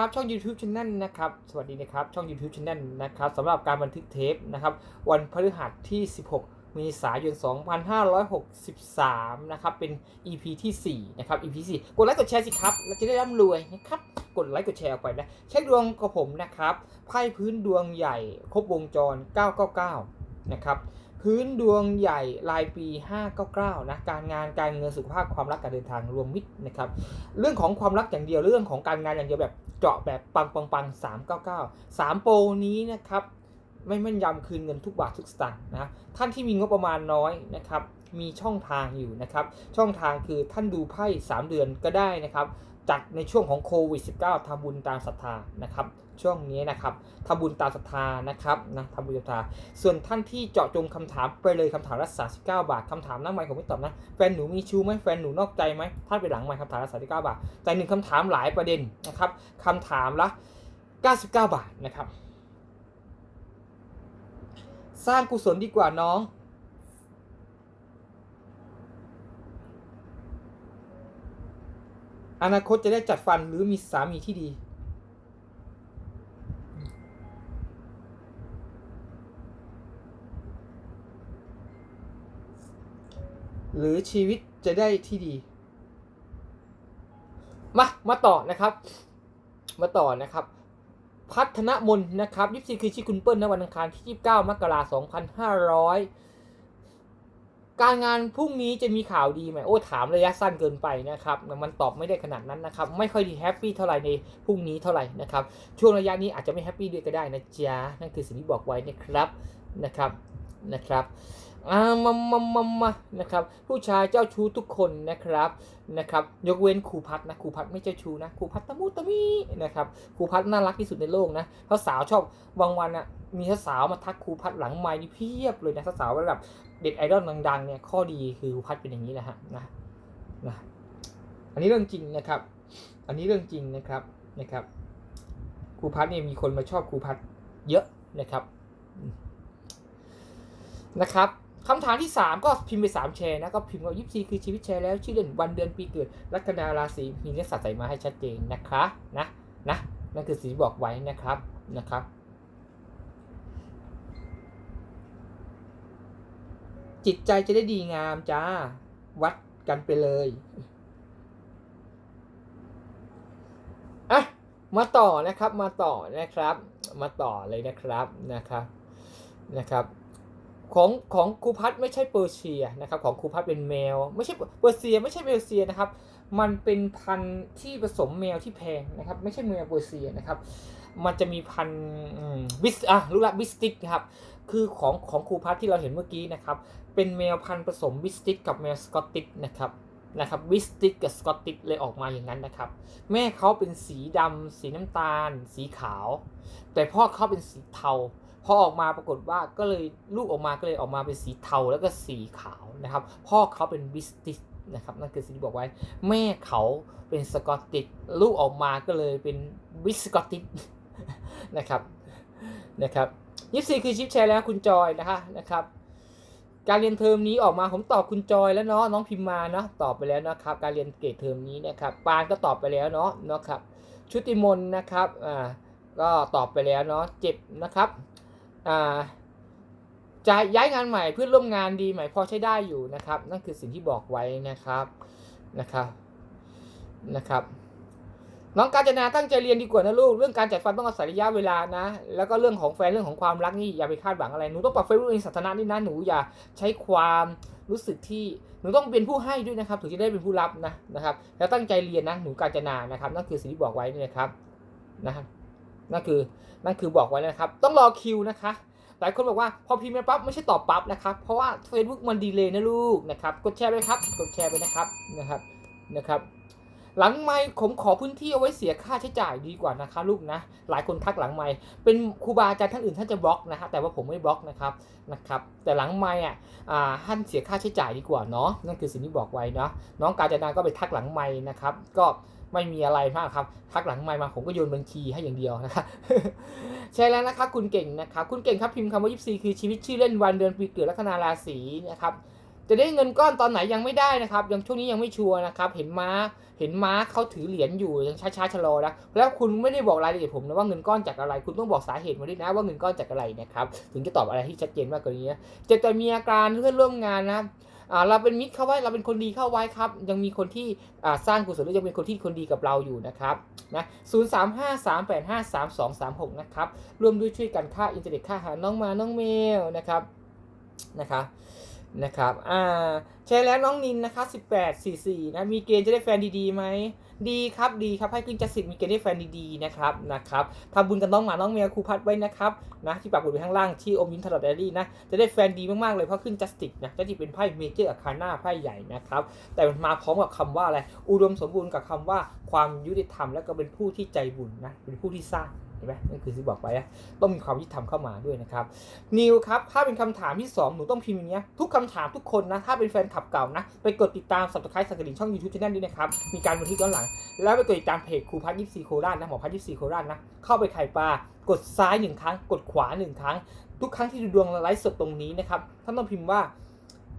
ครับช่อง YouTube Channel นะครับ สวัสดีนะครับ ช่อง YouTube Channel นะครับสำหรับการบันทึกเทปนะครับ วันพฤหัสที่ 16 เมษายน 2563 นะครับ เป็น EP ที่ 4 นะครับ EP ที่4กดไลค์กดแชร์สิครับ เราจะได้ร่ำรวยนะครับ กดไลค์กดแชร์ออกไปนะเช็คดวงกับผมนะครับ ไพ่พื้นดวงใหญ่ครบวงจร 999 นะครับ พื้นดวงใหญ่รายปี 599 นะ การงานการเงินสุขภาพความรักการเดินทางรวมมิตรนะครับ เรื่องของความรักอย่างเดียวเรื่องของการงานอย่างเดียวแบบ เจาะแบบปังปังปัง399 3 โปรนี้นะครับ ไม่แม่นยำคืนเงินทุกบาททุกสตางค์นะ ท่านที่มีงบประมาณน้อยนะครับ มีช่องทางอยู่นะครับ ช่องทางคือท่านดูไพ่3 เดือนก็ได้นะครับจัดในช่วงของโควิด -19 ทำบุญตามศรัทธานะครับ ช่วงนี้นะครับทำบุญตามศรัทธานะครับนะทำบุญตามศรัทธาส่วนท่านที่เจาะจงคำถามไปเลยคำถามละ39บาทคำถามหน้าไมค์ผมไม่ตอบนะแฟนหนูมีชู้ไหมแฟนหนูนอกใจไหมท่านไปหลังไมค์คำถามละ39บาท แต่หนึ่งคำถามหลายประเด็นนะครับคำถามละ99บาทนะครับ สร้างกุศลดีกว่าน้อง อนาคตจะได้จัดฟันหรือมีสามีที่ดี หรือชีวิตจะได้ที่ดี มา มาต่อนะครับ มาต่อนะครับ พัฒนมนนะครับยิปซีคือชื่อคุณเปิ้ลณวันอังคารที่29มกราคม2500 การงานพรุ่งนี้จะมีข่าวดีไหมโอ้ถามระยะสั้นเกินไปนะครับมันตอบไม่ได้ขนาดนั้นนะครับ ไม่ค่อยดีแฮปปี้เท่าไหร่ในพรุ่งนี้เท่าไหร่นะครับ ช่วงระยะนี้อาจจะไม่แฮปปี้ด้วยก็ได้นะจ๊ะนั่นคือสิ่งที่บอกไว้นะครับนะครับนะครับ อ่ามามามามานะครับผู้ชายเจ้าชู้ทุกคนนะครับนะครับยกเว้นครูพัดนะครูพัดไม่เจ้าชู้นะครูพัดตะมุตะมีนะครับครูพัดน่ารักที่สุดในโลกนะเพราะสาวชอบบางวันอะมีสาวมาทักครูพัดหลังไม้นี่เพียบเลยนะสาวระดับเด็ดไอดอลดังๆเนี่ยข้อดีคือครูพัดเป็นอย่างนี้แหละฮะนะนะอันนี้เรื่องจริงนะครับ อันนี้เรื่องจริงนะครับนะครับครูพัดเนี่ยมีคนมาชอบครูพัดเยอะนะครับนะครับ คำถามที่ 3 ก็พิมพ์ไป 3 แชร์นะ ก็พิมพ์ว่ายิปซีคือชีวิตแชร์แล้ว ชื่อเล่นวันเดือนปีเกิด ลัคนาราศีมีเนื้อสัตว์ใส่มาให้ชัดเจนนะคะนะนะนั่นคือสิ่งที่บอกไว้นะครับนะครับ จิตใจจะได้ดีงามจ้า วัดกันไปเลยอะมาต่อนะครับมาต่อนะครับ มาต่อเลยนะครับนะครับนะครับ ของของครูพัทไม่ใช่เปอร์เซียนะครับของครูพัทเป็นแมว ไม่ใช่เปอร์เซีย ไม่ใช่เปอร์เซียนะครับ มันเป็นพันธุ์ที่ผสมแมวที่แพงนะครับ ไม่ใช่แมวเปอร์เซียนะครับ มันจะมีพันธุ์วิสอะรู้ละวิสติกครับคือของของครูพัทที่เราเห็นเมื่อกี้นะครับ เป็นแมวพันธุ์ผสมวิสติกกับแมวสกอตติกนะครับนะครับวิสติกกับสกอตติกเลยออกมาอย่างนั้นนะครับ แม่เขาเป็นสีดำสีน้ำตาล สีขาว แต่พ่อเขาเป็นสีเทา พอออกมาปรากฏว่าก็เลยลูกออกมาก็เลยออกมาเป็นสีเทาแล้วก็สีขาวนะครับ พ่อเขาเป็นวิสติกนะครับนั่นคือสิ่งที่บอกไว้ แม่เขาเป็นสกอตติกลูกออกมาก็เลยเป็นวิสกอตติกนะครับนะครับยี่สี่คือชิปแชร์แล้วคุณจอยนะคะนะครับ การเรียนเทอมนี้ออกมาผมตอบคุณจอยแล้วเนาะน้องพิมมาเนาะตอบไปแล้วนะครับ การเรียนเกรดเทอมนี้นะครับปานก็ตอบไปแล้วเนาะเนาะครับชุติมนนะครับอ่าก็ตอบไปแล้วเนาะเจ็บนะครับ จะย้ายงานใหม่เพื่อนร่วมงานดีไหมพอใช้ได้อยู่นะครับ นั่นคือสิ่งที่บอกไว้นะครับนะครับนะครับ น้องกาญจนาตั้งใจเรียนดีกว่านะลูก เรื่องการจัดฟันต้องอาศัยระยะเวลานะ แล้วก็เรื่องของแฟนเรื่องของความรักนี่อย่าไปคาดหวังอะไรหนูต้องปรับเฟซบุ๊กในสถานะนี่นะหนูอย่าใช้ความรู้สึกที่หนูต้องเป็นผู้ให้ด้วยนะครับถึงจะได้เป็นผู้รับนะนะครับ แล้วตั้งใจเรียนนะหนูกาญจนานะครับนั่นคือสิ่งที่บอกไว้นี่นะครับนะครับ นั่นคือนั่นคือบอกไว้นะครับ ต้องรอคิวนะคะ หลายคนบอกว่าพอพิมพ์ไปปั๊บไม่ใช่ตอบปั๊บนะครับ เพราะว่า Facebook มันดีเลยนะลูกนะครับ กดแชร์ไปครับ กดแชร์ไปนะครับนะครับนะครับ หลังไมค์ผมขอพื้นที่เอาไว้เสียค่าใช้จ่ายดีกว่านะคะลูกนะ หลายคนทักหลังไมค์เป็นครูบาอาจารย์ท่านอื่นท่านจะบล็อกนะฮะแต่ว่าผมไม่บล็อกนะครับนะครับ แต่หลังไมค์อะท่านเสียค่าใช้จ่ายดีกว่าเนาะนั่นคือสิ่งที่บอกไว้เนาะน้องกาญจนาก็ไปทักหลังไมค์นะครับ ก็ ไม่มีอะไรมากครับทักหลังไมค์มาผมก็โยนบัญชีให้อย่างเดียวนะครับใช่แล้วนะครับคุณเก่งนะครับคุณเก่งครับพิมพ์คำว่ายิปซีคือชีวิตชื่อเล่นวันเดือนปีเกิดลัคนาราศีนะครับจะได้เงินก้อนตอนไหนยังไม่ได้นะครับ ยังช่วงนี้ยังไม่ชัวร์นะครับ เห็นม้า เห็นม้าเขาถือเหรียญอยู่ยังช้าๆชะลอนะแล้วคุณไม่ได้บอกรายละเอียดผมนะว่าเงินก้อนจากอะไร คุณต้องบอกสาเหตุมาด้วยนะว่าเงินก้อนจากอะไรนะครับ ถึงจะตอบอะไรที่ชัดเจนมากกว่านี้นะเจ็บแต่มีอาการเพื่อนร่วมงานนะ เราเป็นมิตรเข้าไว้เราเป็นคนดีเข้าไว้ครับ ยังมีคนที่สร้างกุศลหรือยังเป็นคนที่คนดีกับเราอยู่นะครับนะศูนย์สามห้าสามแปดห้าสามสองสามหกนะครับร่วมด้วยช่วยกันค่าอินเทอร์เน็ตค่าหาน้องมาน้องเมลนะครับนะครับนะครับอ่าใช้แล้วน้องนินนะคะ18 44นะมีเกณฑ์จะได้แฟนดีๆไหม ดีครับดีครับให้ขึ้นจะสิบมีเกณฑ์ได้แฟนดีๆนะครับนะครับทำบุญกับน้องหมาน้องแมวครูพัดไว้นะครับนะที่ปากบุญไว้ข้างล่างที่อมยิ้มตลอดเดอารี่นะจะได้แฟนดีมากๆเลยเพราะขึ้นจัสติกนะจัสติกเป็นไพ่เมเจอร์อาคาน่าไพ่ใหญ่นะครับแต่มันมาพร้อมกับคำว่าอะไรอุดมสมบูรณ์กับคำว่าความยุติธรรม และก็เป็นผู้ที่ใจบุญนะเป็นผู้ที่สร้าง เห็นไหมนั่นคือที่บอกไว้นะต้องมีความยุติธรรมเข้ามาด้วยนะครับ นิวครับ ถ้าเป็นคำถามที่ 2 หนูต้องพิมพ์อย่างเงี้ยทุกคำถามทุกคนนะ ถ้าเป็นแฟนคลับเก่านะ ไปกดติดตามสับสไครต์สักกระดิ่งช่อง YouTube channel นี้นะครับ มีการบันทึกย้อนหลัง แล้วไปกดติดตามเพจครูพัฒยิปซีโคราชนะหมอพัฒยิปซีโคราชนะ เข้าไปไข่ปลากดซ้ายหนึ่งครั้ง กดขวาหนึ่งครั้ง ทุกครั้งที่ดูดวงไลฟ์สดตรงนี้นะครับท่านต้องพิมพ์ว่า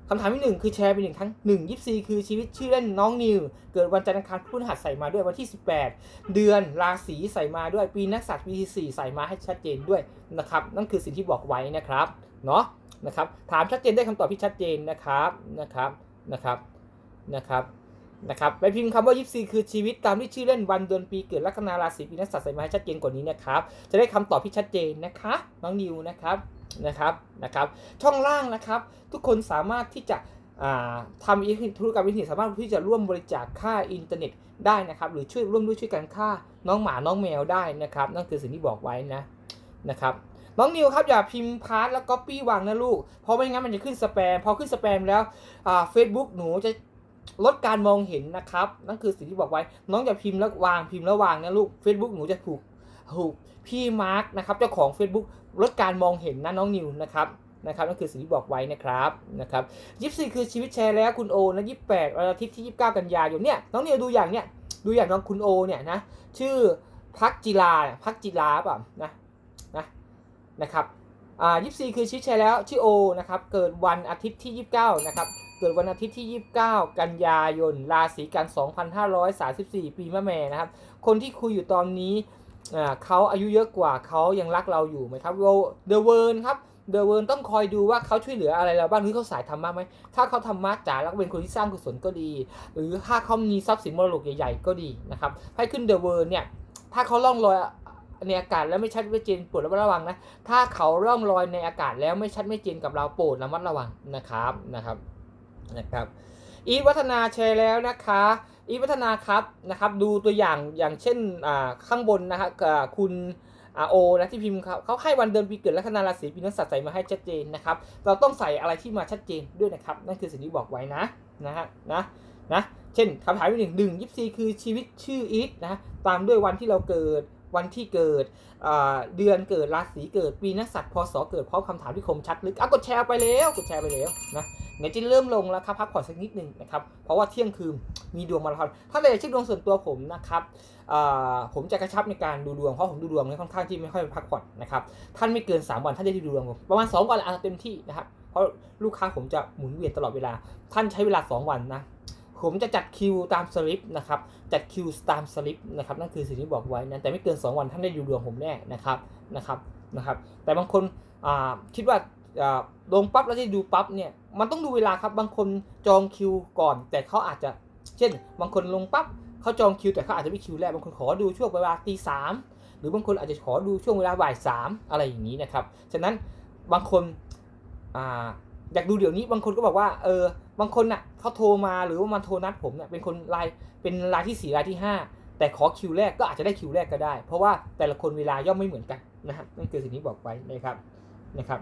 คำถามที่หนึ่งคือแชร์ไปหนึ่งครั้งหนึ่งยิปซีคือชีวิตชื่อเล่นน้องนิว เกิดวันจันทร์อังคารพฤหัสใส่มาด้วยวันที่ 18 เดือนราศีใส่มาด้วยปีนักษัตริย์ปีที่สี่ใส่มาให้ชัดเจนด้วยนะครับนั่นคือสิ่งที่บอกไว้นะครับเนาะนะครับถามชัดเจนได้คำตอบที่ชัดเจนนะครับนะครับนะครับนะครับนะครับไปพิมพ์คำว่ายิปซีคือชีวิตตามที่ชื่อเล่นวันเดือนปีเกิดลัคนาราศีปีนักษัตริย์ใส่มาให้ชัดเจนกว่านี้นะครับจะได้คำตอบที่ชัดเจนนะคะน้องนิวนะครับ นะครับนะครับช่องล่างนะครับ ทุกคนสามารถที่จะทำธุรกรรมอินเทอร์เน็ตสามารถที่จะร่วมบริจาคค่าอินเทอร์เน็ตได้นะครับหรือช่วยร่วมด้วยช่วยกันค่าน้องหมาน้องแมวได้นะครับนั่นคือสิ่งที่บอกไว้นะนะครับน้องนิวครับอย่าพิมพ์พาร์ทแล้วก็ปี้วางนะลูก เพราะไม่งั้นมันจะขึ้นสแปมพอขึ้นสแปมแล้วเฟซบุ๊กหนูจะลดการมองเห็นนะครับนั่นคือสิ่งที่บอกไว้ น้องอย่าพิมพ์แล้ววางพิมพ์แล้ววางนะลูก Facebook หนูจะถูก ถูกพี่มาร์กนะครับเจ้าของ Facebook ลดการมองเห็นนะน้องนิวนะครับนะครับนั่นคือสิ่งที่บอกไว้นะครับนะครับยี่สิบคือชีวิตแชร์แล้วคุณโอนะยี่แปดวันอาทิตย์ที่ยี่สิบเก้ากันยายนเนี่ยน้องนิวดูอย่างเนี่ยดูอย่างน้องคุณโอเนี่ยนะชื่อพักจิลาพักจิลาเปล่านะนะนะครับอ่ายี่สิบคือชีวิตแชร์แล้วชื่อโอนะครับเกิดวันอาทิตย์ที่ยี่สิบเก้านะครับเกิดวันอาทิตย์ที่ 29 กันยายน ราศีกัน 2534 ปีมะแม่นะครับ คนที่คุยอยู่ตอนนี้ เขาอายุเยอะกว่าเขายังรักเราอยู่ไหมครับเดอะเวิร์นครับเดอะเวิร์นต้องคอยดูว่าเขาช่วยเหลืออะไรเราบ้างหรือเขาสายธรรมะไหมถ้าเขาธรรมะจ๋าแล้วเป็นคนที่สร้างกุศลก็ดี หรือถ้าเขามีทรัพย์สินมรดกใหญ่ๆก็ดีนะครับให้ขึ้นเดอะเวิร์นเนี่ยถ้าเขาล่องลอยในอากาศแล้วไม่ชัดไม่เจนโปรดระมัดระวังนะถ้าเขาล่องลอยในอากาศแล้วไม่ชัดไม่เจนกับเราโปรดระมัดระวังนะครับนะครับนะครับอีวัฒนาแชร์แล้วนะคะ อีทวัฒนาครับนะครับดูตัวอย่างอย่างเช่นอ่าข้างบนนะครับคุณอาโอนะที่พิมพ์เขาเขาให้วันเดือนปีเกิดแลัคนาราศีปีนักษัตรใส่มาให้ชัดเจนนะครับ เราต้องใส่อะไรที่มาชัดเจนด้วยนะครับ นั่นคือสิ่งที่บอกไว้นะนะฮะนะนะเช่นคำถามที่หนึ่งหนึ่งยิปซีคือชีวิตชื่ออีทนะตามด้วยวันที่เราเกิดวันที่เกิดเดือนเกิดราศีเกิดปีนักษัตว์พศเกิดพร้อมคำถามที่คมชัดลึกอะกดแชร์ไปแล้วกดแชร์ไปแล้วนะเดี๋ยวจะเริ่มลงแล้วครับพักผ่อนสักนิดหนึ่งนะครับเพราะว่าเที่ยงคืน มีดวงมาราธอนถ้าเลยเช็คดวงส่วนตัวผมนะครับผมจะกระชับในการดูดวงเพราะผมดูดวงเนี่ยค่อนข้างที่ไม่ค่อยพักผ่อนนะครับท่านไม่เกิน 3 วันท่านจะได้ดูดวงผมประมาณ 2 วันอาจจะเต็มที่นะครับเพราะลูกค้าผมจะหมุนเวียนตลอดเวลา ท่านใช้เวลา 2 วันนะผมจะจัดคิวตามสลิปนะครับจัดคิวตามสลิปนะครับนั่นคือสิ่งที่บอกไว้นะแต่ไม่เกิน 2 วันท่านได้ดูดวงผมแน่นะครับนะครับนะครับแต่บางคนคิดว่าอ่าลงปั๊บแล้วจะดูปั๊บเนี่ยมันต้องดูเวลาครับบางคนจองคิวก่อน แต่เขาอาจจะ เช่น บางคนลงปั๊บเขาจองคิวแต่เขาอาจจะไม่คิวแรกบางคนขอดูช่วงเวลาตีสามหรือบางคนอาจจะขอดูช่วงเวลาบ่ายสามอะไรอย่างนี้นะครับ ฉะนั้นบางคนอ่าอยากดูเดี๋ยวนี้บางคนก็บอกว่าเออบางคนน่ะเขาโทรมาหรือว่ามาโทรนัดผมเนี่ยเป็นคนรายเป็นรายที่สี่รายที่ห้าแต่ขอคิวแรกก็อาจจะได้คิวแรกก็ได้ เพราะว่าแต่ละคนเวลาย่อมไม่เหมือนกันนะครับนั่นคือสิ่งที่บอกไว้นะครับนะครับ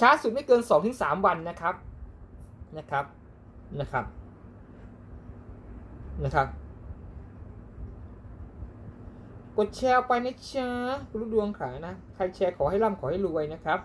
ช้าสุดไม่เกิน 2-3 วันนะครับนะครับนะครับ นะครับกดแชร์ไปนะจ๊ะรู้ดวงขานะ ใครแชร์ขอให้ร่ำขอให้รวยนะครับ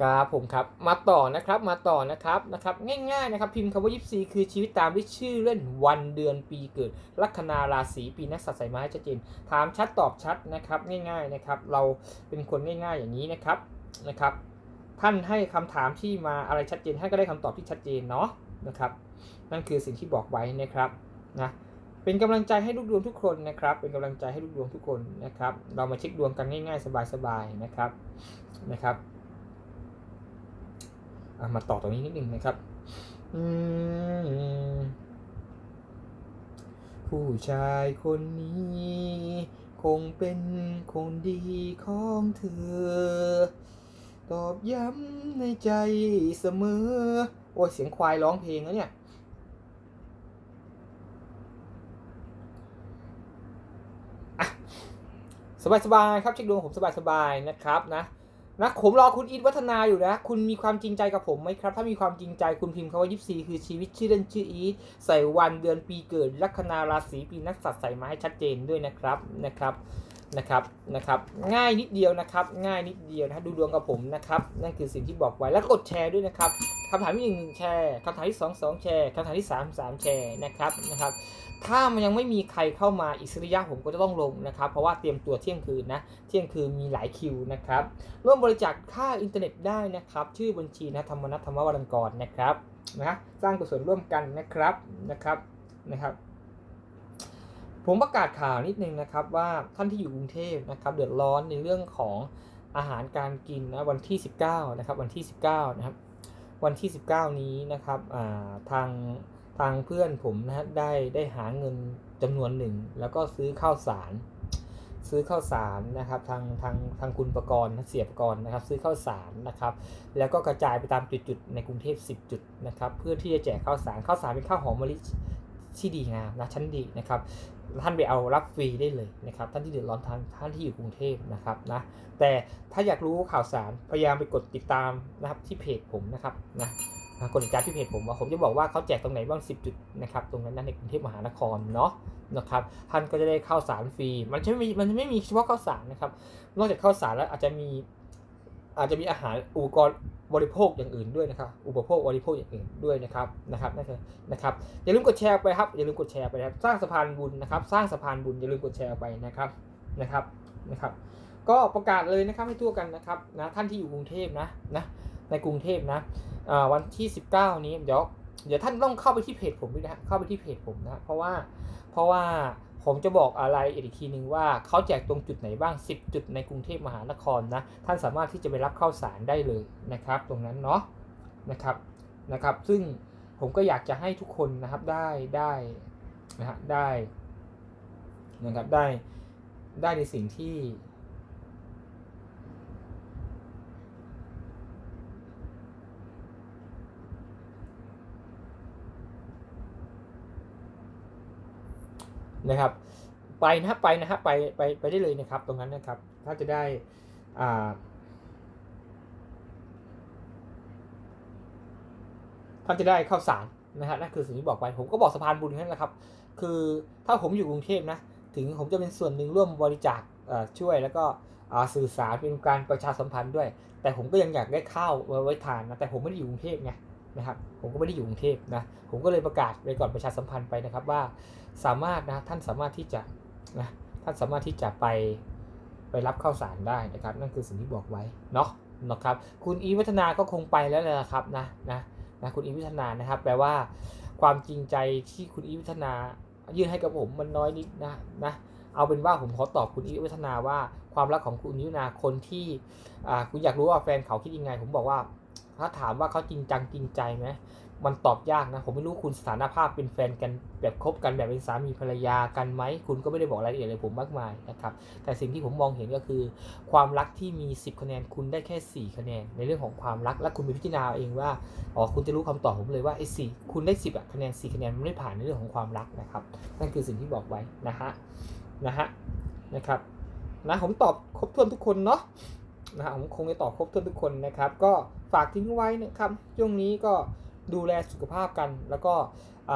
ครับผมครับมาต่อนะครับมาต่อนะครับนะครับง่ายๆนะครับพิมพ์คำว่า 24 คือชีวิตตามด้วยชื่อเล่นวันเดือนปีเกิด ลัคนาราศีปีนักสัตว์ใส่ไม้ชัดเจนถามชัดตอบชัดนะครับง่ายๆนะครับเราเป็นคนง่ายๆอย่างนี้นะครับนะครับ ท่านให้คำถามที่มาอะไรชัดเจนท่านก็ได้คำตอบที่ชัดเจนเนาะนะครับนั่นคือสิ่งที่บอกไว้นะครับนะเป็นกำลังใจให้ลูกดวงทุกคนนะครับ เป็นกำลังใจให้ลูกดวงทุกคนนะครับ เรามาเช็คดวงกันง่ายๆ สบายๆนะครับนะครับ มาต่อตรงนี้นิดนึงนะครับผู้ชายคนนี้ คงเป็นคนดีของเธอ ตอบย้ำในใจเสมอ โอ้ยเสียงควายร้องเพลงแล้วเนี่ยสบายๆครับเช็คดวงผมสบายๆนะครับนะ นะผมรอคุณอิทวัฒนาอยู่นะ คุณมีความจริงใจกับผมไหมครับ ถ้ามีความจริงใจคุณพิมพ์คำว่ายิปซีคือชีวิตชื่อเล่นชื่ออีทใส่วันเดือนปีเกิดลัคนาราศีปีนักสัตว์ใส่มาให้ชัดเจนด้วยนะครับนะครับ นะครับนะครับ ง่ายนิดเดียวนะครับ ง่ายนิดเดียวนะดูดวงกับผมนะครับ นั่นคือสิ่งที่บอกไว้แล้วกดแชร์ด้วยนะครับคำถามที่หนึ่งแชร์คำถามที่สองสองแชร์คำถามที่สามสามแชร์นะครับนะครับ ถ้ามันยังไม่มีใครเข้ามาอิสริยะผมก็จะต้องลงนะครับ เพราะว่าเตรียมตัวเที่ยงคืนนะเที่ยงคืนมีหลายคิวนะครับร่วมบริจาคค่าอินเทอร์เน็ตได้นะครับ ชื่อบัญชีนะธรรมนัทธรรมวรังกรนะครับนะสร้างกุศลร่วมกันนะครับนะครับนะครับ ผมประกาศข่าวนิดนึงนะครับว่าท่านที่อยู่กรุงเทพนะครับเดือดร้อนในเรื่องของอาหารการกินนะวันที่ 19นะครับวันที่ 19นะครับวันที่ 19 นี้นะครับทางทางเพื่อนผมนะฮะได้ได้หาเงินจำนวนหนึ่ง แล้วก็ซื้อข้าวสาร ซื้อข้าวสารนะครับทางทางทางคุณประกรณ์เสียประกรณ์นะครับ ซื้อข้าวสารนะครับ แล้วก็กระจายไปตามจุดๆในกรุงเทพ 10 จุดนะครับ เพื่อที่จะแจกข้าวสารข้าวสารเป็นข้าวหอมมะลิที่ดีงามนะชั้นดีนะครับ ท่านไปเอารับฟรีได้เลยนะครับท่านที่เดือดร้อนท่านท่านที่อยู่กรุงเทพนะครับนะแต่ถ้าอยากรู้ข่าวสารพยายามไปกดติดตามนะครับที่เพจผมนะครับนะกดติดตามที่เพจผมว่าผมจะบอกว่าเขาแจกตรงไหนบ้าง 10 จุดนะครับตรงนั้นในกรุงเทพมหานครเนาะนะครับท่านก็จะได้ข้าวสารฟรี มันจะไม่มีมันไม่มีเฉพาะข้าวสารนะครับนอกจากข้าวสารแล้วอาจจะมี อาจจะมีอาหารอุปกรณ์บริโภคอย่างอื่นด้วยนะครับ อุปโภคบริโภคอย่างอื่นด้วยนะครับ นะครับนั่นคือนะครับ อย่าลืมกดแชร์ไปครับ อย่าลืมกดแชร์ไปนะครับ สร้างสะพานบุญนะครับ สร้างสะพานบุญอย่าลืมกดแชร์ไปนะครับ นะครับ นะครับ ก็ประกาศเลยนะครับให้ทั่วกันนะครับนะท่านที่อยู่กรุงเทพนะ นะ ในกรุงเทพนะวันที่ 19 นี้เดี๋ยว เดี๋ยวท่านต้องเข้าไปที่เพจผมด้วยนะ เข้าไปที่เพจผมนะ เพราะว่า เพราะว่า ผมจะบอกอะไรอีกทีหนึ่งว่าเขาแจกตรงจุดไหนบ้าง 10 จุดในกรุงเทพมหานครนะ ท่านสามารถที่จะไปรับข้าวสารได้เลยนะครับ ตรงนั้นเนาะนะครับนะครับ ซึ่งผมก็อยากจะให้ทุกคนนะครับได้ได้นะฮะได้นะครับได้ได้ในสิ่งที่ นะครับ ไปนะไปนะฮะไปไปไปได้เลยนะครับ ตรงนั้นนะครับ ถ้าจะได้อ่าท่านจะได้ข้าวสารนะฮะนั่นคือสิ่งที่บอกไป ผมก็บอกสะพานบุญนั่นแหละครับ คือถ้าผมอยู่กรุงเทพนะ ถึงผมจะเป็นส่วนหนึ่งร่วมบริจาคช่วยแล้วก็สื่อสารเป็นการประชาสัมพันธ์ด้วย แต่ผมก็ยังอยากได้ข้าวไว้ทานนะ แต่ผมไม่ได้อยู่กรุงเทพไง นะครับผมก็ไม่ได้อยู่กรุงเทพนะผมก็เลยประกาศไปก่อนประชาสัมพันธ์ไปนะครับว่าสามารถนะท่านสามารถที่จะนะท่านสามารถที่จะไปไปรับข้าวสารได้นะครับ นั่นคือสิ่งที่บอกไว้เนาะนะครับคุณอีวัฒนาก็คงไปแล้วแหละครับนะนะนะคุณอีวัฒนานะครับ แปลว่าความจริงใจที่คุณอีวัฒนายื่นให้กับผมมันน้อยนิดนะนะเอาเป็นว่าผมขอตอบคุณอีวัฒนาว่าความรักของคุณอีวัฒนาคนที่อ่าคุณอยากรู้ว่าแฟนเขาคิดยังไง ผมบอกว่า ถ้าถามว่าเขาจริงจังจริงใจไหมมันตอบยากนะ ผมไม่รู้คุณสถานภาพเป็นแฟนกันแบบคบกันแบบเป็นสามีภรรยากันไหม คุณก็ไม่ได้บอกรายละเอียดเลยผมมากมายนะครับ แต่สิ่งที่ผมมองเห็นก็คือ ความรักที่มี 10 คะแนนคุณได้แค่ 4 คะแนน ในเรื่องของความรัก และคุณไปพิจารณาเองว่า อ๋อ คุณจะรู้คำตอบผมเลยว่าไอ้สี่คุณได้ 10คะแนน 4 คะแนนมันไม่ผ่านในเรื่องของความรักนะครับ นั่นคือสิ่งที่บอกไว้นะฮะ นะฮะ นะครับ นะ ผมตอบครบถ้วนทุกคนเนาะ นะฮะผมคงจะตอบครบถ้วนทุกคนนะครับ ก็ฝากทิ้งไว้นะครับ ช่วงนี้ก็ดูแลสุขภาพกัน แล้วก็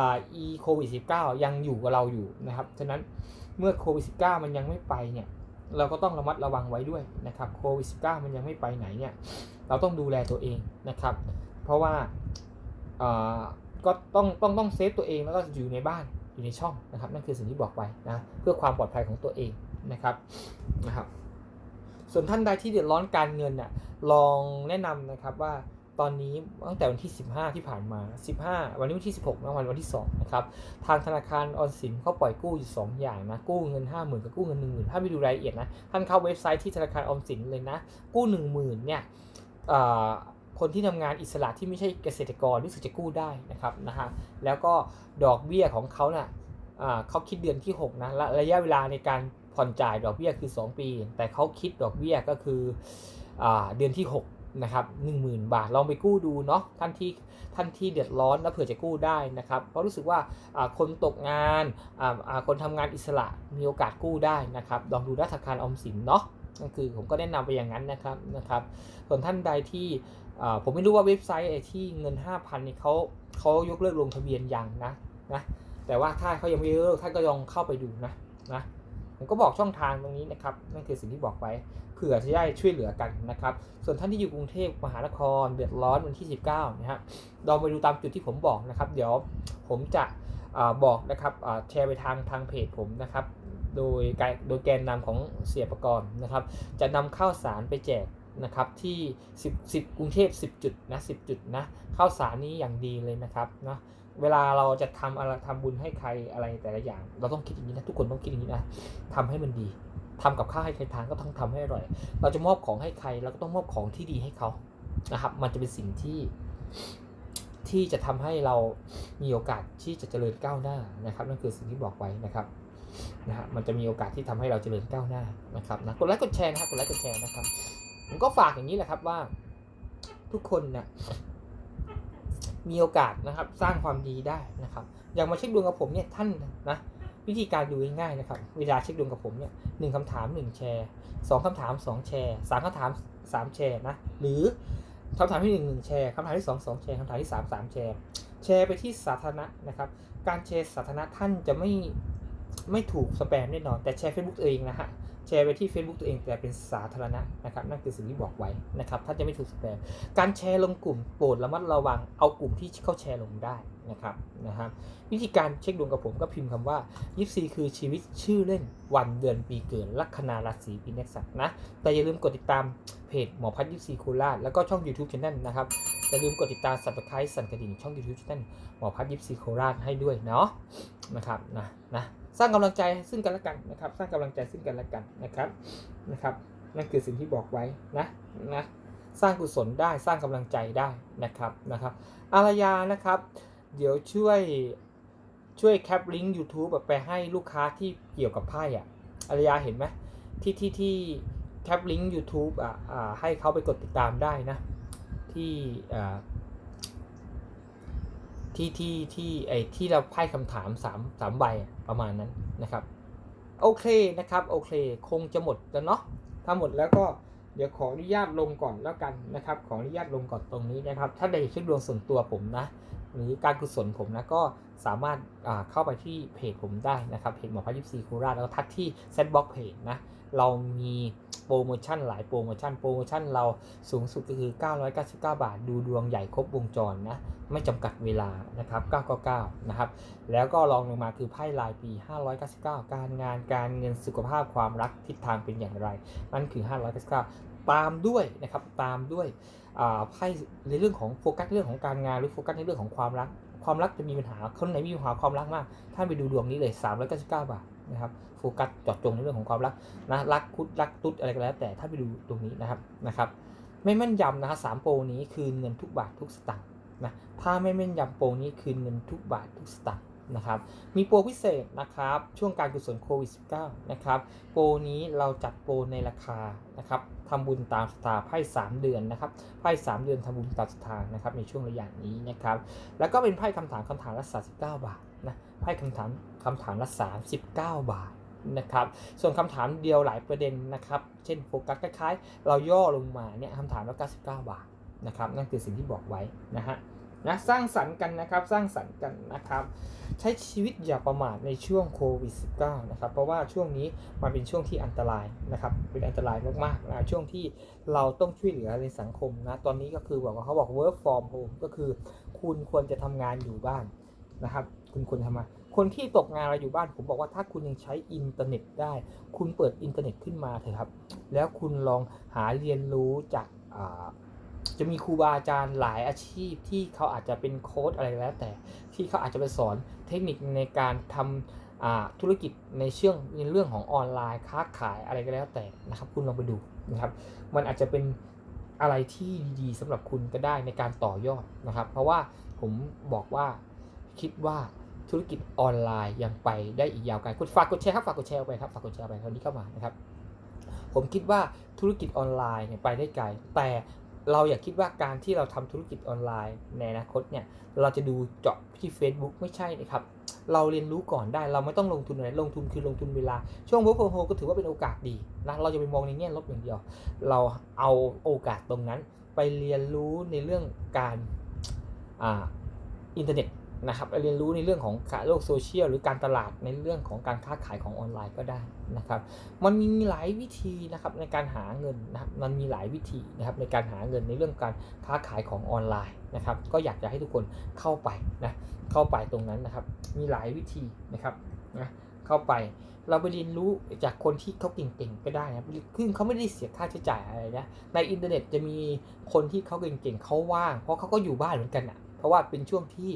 อีโควิด -19 ยังอยู่กับเราอยู่นะครับ ฉะนั้นเมื่อโควิด -19 มันยังไม่ไปเนี่ยเราก็ต้องระมัดระวังไว้ด้วยนะครับโควิด -19 มันยังไม่ไปไหนเนี่ยเราต้องดูแลตัวเองนะครับ เพราะว่าเออก็ต้องต้องต้องเซฟตัวเองแล้วก็อยู่ในบ้านอยู่ในช่องนะครับ นั่นคือสิ่งที่บอกไว้นะเพื่อความปลอดภัยของตัวเองนะครับนะครับ ส่วนท่านใดที่เดือดร้อนการเงินน่ะลองแนะนำนะครับว่าตอนนี้ตั้งแต่วันที่ 15 ที่ผ่านมา 15 วันนี้วันที่ 16นะวันวันที่ 2 นะครับ ทางธนาคารออมสินเขาปล่อยกู้อยู่ 2 อย่างนะ กู้เงิน 50,000 กับกู้เงิน 10,000 ถ้าไปดูรายละเอียดนะ ท่านเข้าเว็บไซต์ที่ธนาคารออมสินเลยนะ กู้ 10,000 เนี่ยคนที่ทำงานอิสระที่ไม่ใช่เกษตรกรรู้สึกจะกู้ได้นะครับนะฮะ แล้วก็ดอกเบี้ยของเขาน่ะอ่าเขาคิดเดือนที่ 6 นะ และระยะเวลาในการ ผ่อนจ่ายดอกเบี้ยคือ 2 ปี แต่เขาคิดดอกเบี้ยก็คืออเดือนที่ 6 นะครับ 10,000 บาท ลองไปกู้ดูเนาะท่านที่ท่านที่เดือดร้อนแล้วเผื่อจะกู้ได้นะครับ เพราะรู้สึกว่าคนตกงานคนทำงานอิสระมีโอกาสกู้ได้นะครับลองดูธนาคารออมสินเนาะนั่นคือผมก็แนะนำไปอย่างนั้นนะครับนะครับ ส่วนท่านใดที่ผมไม่รู้ว่าเว็บไซต์ไอ้ที่เงิน 5,000นี่ยเขาเขายกเลิกลงทะเบียนยังนะนะแต่ว่าถ้าเขายังไม่ยกเลิกท่านก็ลองเข้าไปดูนะนะ ผมก็บอกช่องทางตรงนี้นะครับนั่นคือสิ่งที่บอกไว้เผื่อจะได้ช่วยเหลือกันนะครับ ส่วนท่านที่อยู่กรุงเทพมหานครเดือดร้อนวันที่ 19นะฮะลองไปดูตามจุดที่ผมบอกนะครับ เดี๋ยวผมจะอบอกนะครับแชร์ไปทางทางเพจผมนะครับ โดยโดยแกนนำของเสียประกรณ์นะครับ จะนำข้าวสารไปแจก นะครับที่ 10 10กรุงเทพ10 จุดนะ10 จุดนะข้าวสารนี้อย่างดีเลยนะครับนะเวลาเราจะทำอะไรทำบุญให้ใครอะไรแต่ละอย่าง เราต้องคิดอย่างนี้นะทุกคนต้องคิดอย่างนี้นะทำให้มันดีทำกับข้าวให้ใครทานก็ต้องทำให้อร่อย เราจะมอบของให้ใครเราก็ต้องมอบของที่ดีให้เขานะครับ มันจะเป็นสิ่งที่ที่จะทำให้เรามีโอกาสที่จะเจริญก้าวหน้านะครับ นั่นคือสิ่งที่บอกไว้นะครับนะฮะมันจะมีโอกาสที่ทำให้เราเจริญก้าวหน้านะครับนะกดไลค์กดแชร์นะครับกดไลค์กดแชร์นะครับ ผมก็ฝากอย่างนี้แหละครับว่า ทุกคนนะมีโอกาสนะครับ สร้างความดีได้นะครับ อย่างมาเช็คดวงกับผมเนี่ยท่านนะวิธีการดูง่ายๆนะครับ เวลาเช็คดวงกับผมเนี่ยหนึ่งคำถามหนึ่งแชร์สองคำถามสองแชร์สามคำถามสามแชร์นะหรือคำถามที่หนึ่งหนึ่งแชร์คำถามที่สองสองแชร์คำถามที่สามสามแชร์แชร์ไปที่สาธารณะนะครับ การแชร์สาธารณะท่านจะไม่ไม่ถูกสแปมแน่นอน แต่แชร์ Facebook ตัวเองนะฮะ แชร์ไปที่ Facebook ตัวเองแต่เป็นสาธารณะนะครับนั่นคือสิ่งที่บอกไว้นะครับท่านจะไม่ถูกสแปมการแชร์ลงกลุ่มโปรดระมัดระวังเอากลุ่มที่เข้าแชร์ลงได้นะครับนะครับวิธีการเช็คดวงกับผมก็พิมพ์คำว่ายิปซีคือชีวิตชื่อเล่นวันเดือนปีเกิดลัคนาราศีปีนักษัตร์นะแต่อย่าลืมกดติดตามเพจหมอพัฒยิปซีโคราชแล้วก็ช่อง YouTube Channel นะครับอย่าลืมกดติดตาม Subscribe สั่นกระดิ่งช่อง YouTube Channel หมอพัฒยิปซีโคราชให้ด้วยเนาะนะครับนะนะ สร้างกำลังใจซึ่งกันและกันนะครับ สร้างกำลังใจซึ่งกันและกันนะครับนะครับ นั่นคือสิ่งที่บอกไว้นะนะสร้างกุศลได้สร้างกำลังใจได้นะครับนะครับ อารยานะครับ เดี๋ยวช่วยช่วยแคปลิงก์ YouTube แบบไปให้ลูกค้าที่เกี่ยวกับไพ่อะอารยาเห็นไหมที่ที่ที่แคปลิงก์ YouTube อะให้เขาไปกดติดตามได้นะที่อ่า ที่ที่ที่ไอ้ที่เราไพ่คำถามสามสามใบประมาณนั้นนะครับ โอเคนะครับโอเค คงจะหมดแล้วเนาะถ้าหมดแล้วก็เดี๋ยวขออนุญาตลงก่อนแล้วกันนะครับ ขออนุญาตลงก่อนตรงนี้นะครับ ถ้าได้เช็คดวงส่วนตัวผมนะ หรือการกุศลผมนะก็สามารถาเข้าไปที่เพจผมได้นะครับเพจหมอพัยิปซีโคราชแล้วก็ทักที่เซตบ็อกเพจนะเรามี โปรโมชั่นหลายโปรโมชั่นโปรโมชั่นเราสูงสุดก็คือ 999 บาท ดูดวงใหญ่ครบวงจรนะไม่จำกัดเวลานะครับ 999 นะครับ แล้วก็รองลงมาคือไพ่รายปี 599 การงานการเงินสุขภาพความรักทิศทางเป็นอย่างไร นั่นคือ 599 ตามด้วยนะครับตามด้วยไพ่ในเรื่องของโฟกัสเรื่องของการงานหรือโฟกัสในเรื่องของความรัก ความรักจะมีปัญหาคนไหนมีปัญหาความรักมากท่านไปดูดวงนี้เลย 399 บาท นะครับโฟกัสจาะจงในเรื่องของความรักนะรักคุดรักตุ๊ดอะไรก็แล้ว แต่ถ้าไปดูตรงนี้นะครับนะครับไม่แม่นยำนะฮะสามโปรนี้คืนเงินทุกบาททุกสตางค์นะถ้าไม่แม่นยำโปรนี้คืนเงินทุกบาททุกสตางค์นะครับมีโปรพิเศษนะครับช่วงการกุศลโควิด -19 นะครับโปรนี้เราจัดโปรในราคานะครับทำบุญตามสตาไพ่3เดือนนะครับไพ่3เดือนทำบุญตามสตานะครับในช่วงระยะนี้นะครับแล้วก็เป็นไพ่คำถามคำถามละ39 บาท นะไพ่คำถามคำถามละ39 บาทนะครับ ส่วนคำถามเดียวหลายประเด็นนะครับ เช่นโฟกัสคล้ายๆ เราย่อลงมาเนี่ยคำถามละ99 บาทนะครับ นั่นคือสิ่งที่บอกไว้นะฮะนะสร้างสรรค์กันนะครับสร้างสรรค์กันนะครับ ใช้ชีวิตอย่าประมาทในช่วงโควิด -19 นะครับ เพราะว่าช่วงนี้มันเป็นช่วงที่อันตรายนะครับ เป็นอันตรายมากๆนะช่วงที่เราต้องช่วยเหลือในสังคมนะ ตอนนี้ก็คือบอกว่าเขาบอก work from home ก็คือคุณควรจะทำงานอยู่บ้าน นะครับ คุณควรทำงาคนที่ตกงานเราอยู่บ้านผมบอกว่าถ้าคุณยังใช้อินเทอร์เน็ตได้ คุณเปิดอินเทอร์เน็ตขึ้นมาเถอะครับ แล้วคุณลองหาเรียนรู้จากจะมีครูบาอาจารย์หลายอาชีพที่เขาอาจจะเป็นโค้ดอะไรแล้ว แต่ที่เขาอาจจะไปสอนเทคนิคในการทำอ่าธุรกิจในเชื่องในเรื่องของออนไลน์ค้าขายอะไรก็แล้วแต่นะครับ คุณลองไปดูนะครับ มันอาจจะเป็นอะไรที่ดีๆสำหรับคุณก็ได้ในการต่อยอดนะครับ เพราะว่าผมบอกว่า คิดว่าธุรกิจออนไลน์ยังไปได้อีกยาวไกลคุณฝากกดแชร์ครับฝากกดแชร์ไปครับฝากกดแชร์ไปคนที่เข้ามานะครับ ผมคิดว่าธุรกิจออนไลน์เนี่ยไปได้ไกล แต่เราอย่าคิดว่าการที่เราทำธุรกิจออนไลน์ในอนาคตเนี่ยเราจะดูเจาะที่ Facebook ไม่ใช่นะครับ เราเรียนรู้ก่อนได้เราไม่ต้องลงทุนอะไรลงทุนคือลงทุนเวลา ช่วง work from home ก็ถือว่าเป็นโอกาสดีนะเราจะไปมองในแง่ลบอย่างเดียว เราเอาโอกาสตรงนั้น ไปเรียนรู้ในเรื่องการอ่าอินเทอร์เน็ต นะครับเรียนรู้ในเรื่องของโลกโซเชียลหรือการตลาดในเรื่องของการค้าขายของออนไลน์ก็ได้นะครับมันมีหลายวิธีนะครับในการหาเงินนะครับมันมีหลายวิธีนะครับในการหาเงินในเรื่องการค้าขายของออนไลน์นะครับ ก็อยากจะให้ทุกคนเข้าไปนะเข้าไปตรงนั้นนะครับ มีหลายวิธีนะครับนะเข้าไปเราไปเรียนรู้จากคนที่เขาเก่งๆก็ได้นะซึ่งเขาไม่ได้เสียค่าใช้จ่ายอะไรนะในอินเทอร์เน็ตจะมีคนที่เขาเก่งๆเขาว่าง เพราะเขาก็อยู่บ้านเหมือนกันอะ เพราะว่าเป็นช่วงที่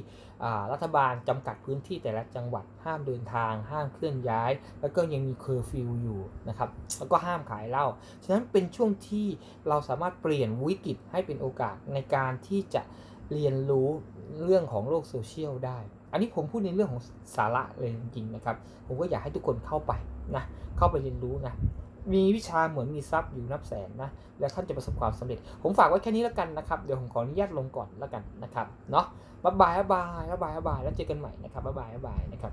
รัฐบาลจำกัดพื้นที่แต่ละจังหวัดห้ามเดินทาง ห้ามเคลื่อนย้าย แล้วก็ยังมีเคอร์ฟิวอยู่นะครับแล้วก็ห้ามขายเหล้าฉะนั้นเป็นช่วงที่เราสามารถเปลี่ยนวิกฤตให้เป็นโอกาสในการที่จะเรียนรู้เรื่องของโลกโซเชียลได้ อันนี้ผมพูดในเรื่องของสาระเลยจริงๆนะครับ ผมก็อยากให้ทุกคนเข้าไปนะ เข้าไปเรียนรู้นะ มีวิชาเหมือนมีทรัพย์อยู่นับแสนนะ แล้วท่านจะประสบความสำเร็จ ผมฝากไว้แค่นี้แล้วกันนะครับ เดี๋ยวผมขออนุญาตลงก่อนแล้วกันนะครับ เนาะบ๊ายบายบ๊ายบายบ๊ายบายบ๊ายบายแล้วเจอกันใหม่นะครับบ๊ายบายบ๊ายบายนะครับ